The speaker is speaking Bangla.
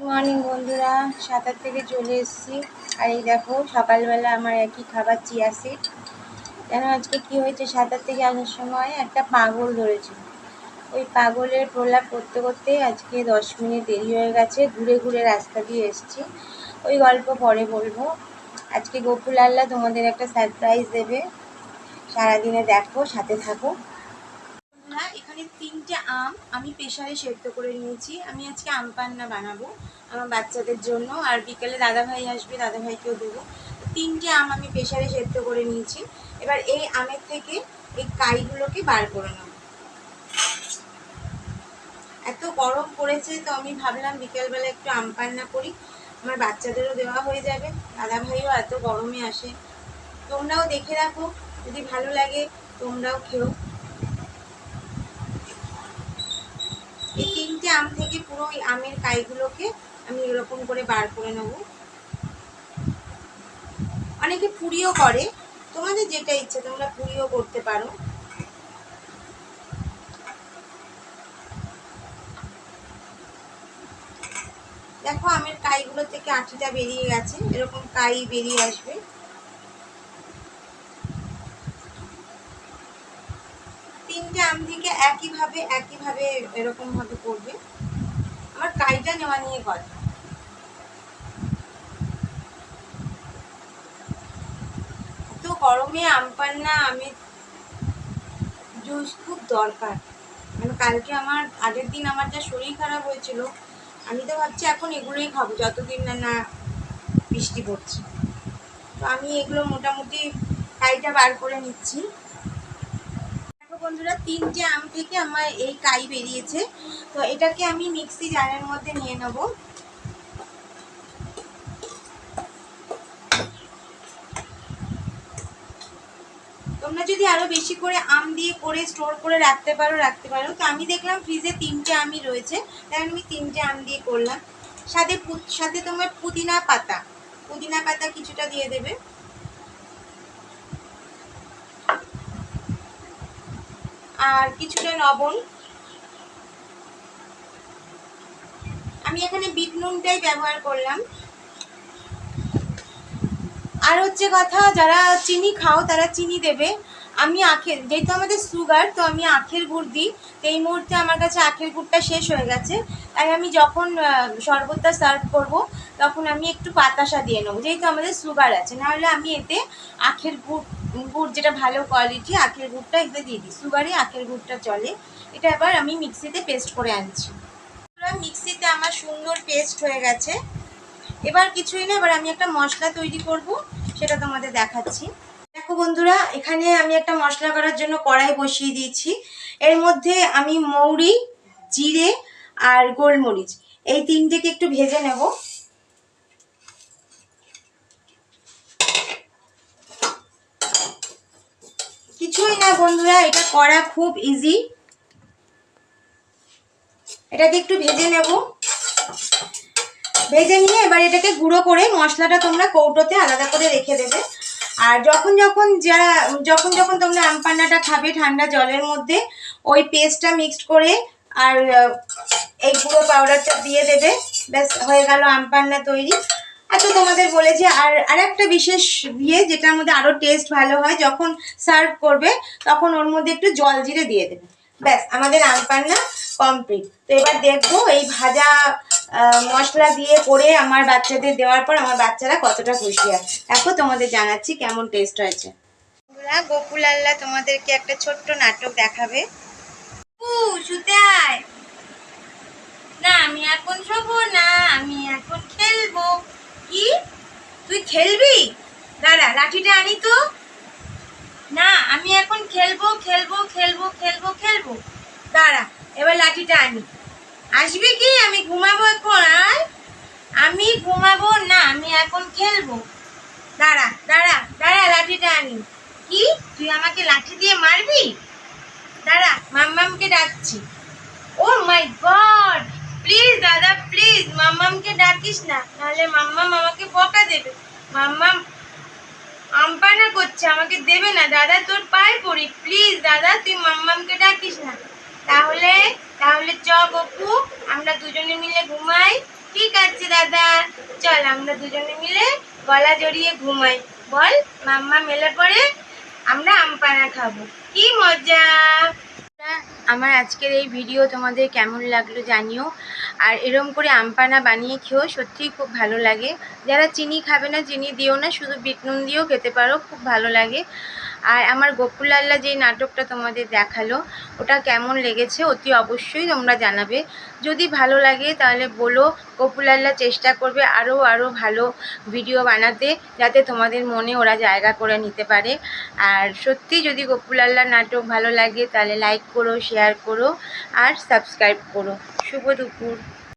মর্নিং বন্ধুরা। সাঁতার থেকে চলে এসেছি। আর এই দেখো, সকালবেলা আমার একই খাবার চিয়া সিড কেন আজকে কি হয়েছে? সাঁতার থেকে আসার সময় একটা পাগল ধরেছে। ওই পাগলের প্রলাপ করতে করতে আজকে দশ মিনিট দেরি হয়ে গেছে, ঘুরে ঘুরে রাস্তা দিয়ে এসেছি। ওই গল্প পরে বলব। আজকে গোকুল আল্লাহ তোমাদের একটা সারপ্রাইজ দেবে। সারাদিনে দেখো, সাথে থাকো। এখানে তিনটে আম আমি প্রেশারে সেদ্ধ করে নিয়েছি। আমি আজকে আম পান্না বানাবো আমার বাচ্চাদের জন্য। আর বিকেলে দাদাভাই আসবে, দাদাভাইকেও দেবো। তিনটে আম আমি প্রেশারে সেদ্ধ করে নিয়েছি। এবার এই আমের থেকে এই কাইগুলোকে বার করে নেব। এত গরম পড়েছে তো আমি ভাবলাম বিকেলবেলা একটু আম পান্না করি। আমার বাচ্চাদেরও দেওয়া হয়ে যাবে। দাদাভাইও এত গরমে আসে। তোমরাও দেখে রাখো। যদি ভালো লাগে তোমরাও খেও এই তিনটে আম থেকে পুরো ওই আমের কাইগুলোকে আমি এরকম করে বার করে নেব। অনেকে পুরিও করে। তোমাদের যেটা ইচ্ছে, তোমরা পুরিও করতে পারো। দেখো, আমের কাইগুলো থেকে আঠিটা বেরিয়ে গেছে। এরকম কাই বেরিয়ে আসবে। আম থেকে একইভাবে একইভাবে এরকম ভাবে করবে। আমার কাইটা নেওয়া নিয়ে কথা। গরমে আম পান্না আমের জুস খুব দরকার। মানে কালকে আমার, আগের দিন আমার যা শরীর খারাপ হয়েছিল, আমি তো ভাবছি এখন এগুলোই খাব, যতদিন না না বৃষ্টি পড়ছে। তো আমি এগুলো মোটামুটি কাইটা বার করে নিচ্ছি। বন্ধুরা, তিনটে আম থেকে আমার এই কাই বেরিয়েছে। তো এটাকে আমি মিক্সি জারের মধ্যে নিয়ে নেব। তোমরা যদি আরও বেশি করে আম দিয়ে করে স্টোর করে রাখতে পারো রাখতে পারো। তো আমি দেখলাম ফ্রিজে তিনটে আমই রয়েছে। তাই আমি তিনটে আম দিয়ে করলাম। সাথে সাথে তোমার পুদিনা পাতা। পুদিনা পাতা কিছুটা দিয়ে দেবে। আর কিছুটা লবণ। আমি এখানে বিট নুনটাই ব্যবহার করলাম। আর হচ্ছে কথা, যারা চিনি খাও, তারা চিনি দেবে। আমি আখের, যেহেতু আমাদের সুগার তো আমি আখের গুড় দিই, তো এই মুহূর্তে আমার কাছে আখের গুড়টা শেষ হয়ে গেছে। তাই আমি যখন শরবতটা সার্ভ করব, তখন আমি একটু পাতাসা দিয়ে নেব, যেহেতু আমাদের সুগার আছে। নাহলে আমি এতে আখের গুড় গুড় যেটা ভালো কোয়ালিটি আখের গুড়টা এতে দিয়ে দিই। সুগারে আখের গুড়টা চলে। এটা এবার আমি মিক্সিতে পেস্ট করে আনছি। মিক্সিতে আমার সুন্দর পেস্ট হয়ে গেছে। এবার কিছুই না, এবার আমি একটা মশলা তৈরি করব, সেটা তোমাদের দেখাচ্ছি। দেখো বন্ধুরা, এখানে আমি একটা মশলা করার জন্য কড়াই বসিয়ে দিয়েছি। এর মধ্যে আমি মৌরি, জিরে আর গোলমরিচ, এই তিনটেকে একটু ভেজে নেব। কিছুই না বন্ধুরা, এটা করা খুব ইজি এটাকে একটু ভেজে নেব। ভেজে নিয়ে এবার এটাকে গুঁড়ো করে মশলাটা তোমরা কৌটোতে আলাদা করে রেখে দেবে। আর যখন যখন যারা যখন যখন তোমরা আম পান্নাটা খাবে ঠান্ডা জলের মধ্যে, ওই পেস্টটা মিক্সড করে আর এই গুঁড়ো পাউডারটা দিয়ে দেবে। ব্যাস, হয়ে গেল আম পান্না তৈরি আচ্ছা তোমাদের বলেছি আর আরেকটা বিশেষ দিয়ে যেটার মধ্যে আরও টেস্ট ভালো হয়, যখন সার্ভ করবে, তখন ওর মধ্যে একটু জল জিরে দিয়ে দেবে। ব্যাস, আমাদের আম পান্না কমপ্লিট তো এবার দেখব এই ভাজা মশলা দিয়ে করে আমার বাচ্চাদের দেওয়ার পর আমার বাচ্চারা কতটা খুশি হয়। দেখো তোমাদের জানাচ্ছি কেমন টেস্ট হয়েছে। গোকুল আল্লাহ তোমাদেরকে একটা ছোট্ট নাটক দেখাবে। শুতে আয় না আমি এখন শোবো না আমি এখন খেলব। কি? তুই খেলবি? দাঁড়া লাঠিটা আনি তো। না আমি এখন খেলব খেলব খেলব খেলব খেলব। দাঁড়া এবার লাঠিটা আনি। আসবি কি? আমি আমি ঘুমাবো? না, আমি এখন খেলব। দাঁড়া দাঁড়া দাঁড়া, লাঠিটা আনি। কি? তুই আমাকে লাঠি দিয়ে মারবি? দাঁড়া, মাম্মামকে ডাকছি। Oh my god! প্লিজ, দাদা, প্লিজ, মাম্মামকে ডাকিস না। নাহলে মাম্মাম আমাকে বকা দেবে। মাম্মাম আমপানা করছে, আমাকে দেবে না। দাদা, তোর পায়ে পড়ি। প্লিজ, দাদা, তুই মাম্মামকে ডাকিস না। তাহলে তাহলে চ গপু আমরা দুজনে মিলে ঘুমাই। ঠিক আছে, দাদা। চল, আমরা দুজনে মিলে গলা জড়িয়ে ঘুমাই। বল, মাম্মা মেলে পড়ে, আমরা আম পানা খাব। কি মজা! আমার আজকের এই ভিডিও তোমাদের কেমন লাগল জানিও। আর এরম করে আমপানা বানিয়ে খেয়েও সত্যিই খুব ভালো লাগে। যারা চিনি খাবে না, চিনি দিও না, শুধু বিট নুন দিয়েও খেতে পারো, খুব ভালো লাগে। আর আমার গোকুলাল্লা যেই নাটকটা তোমাদের দেখাল, ওটা কেমন লেগেছে অতি অবশ্যই তোমরা জানাবে। যদি ভালো লাগে তাহলে বলো, গোকুলাল্লা চেষ্টা করবে আরও আরও ভালো ভিডিও বানাতে, যাতে তোমাদের মনে ওরা জায়গা করে নিতে পারে। আর সত্যি যদি গোকুলাল্লার নাটক ভালো লাগে তাহলে লাইক করো শেয়ার করো আর সাবস্ক্রাইব করো। শুভ দুপুর।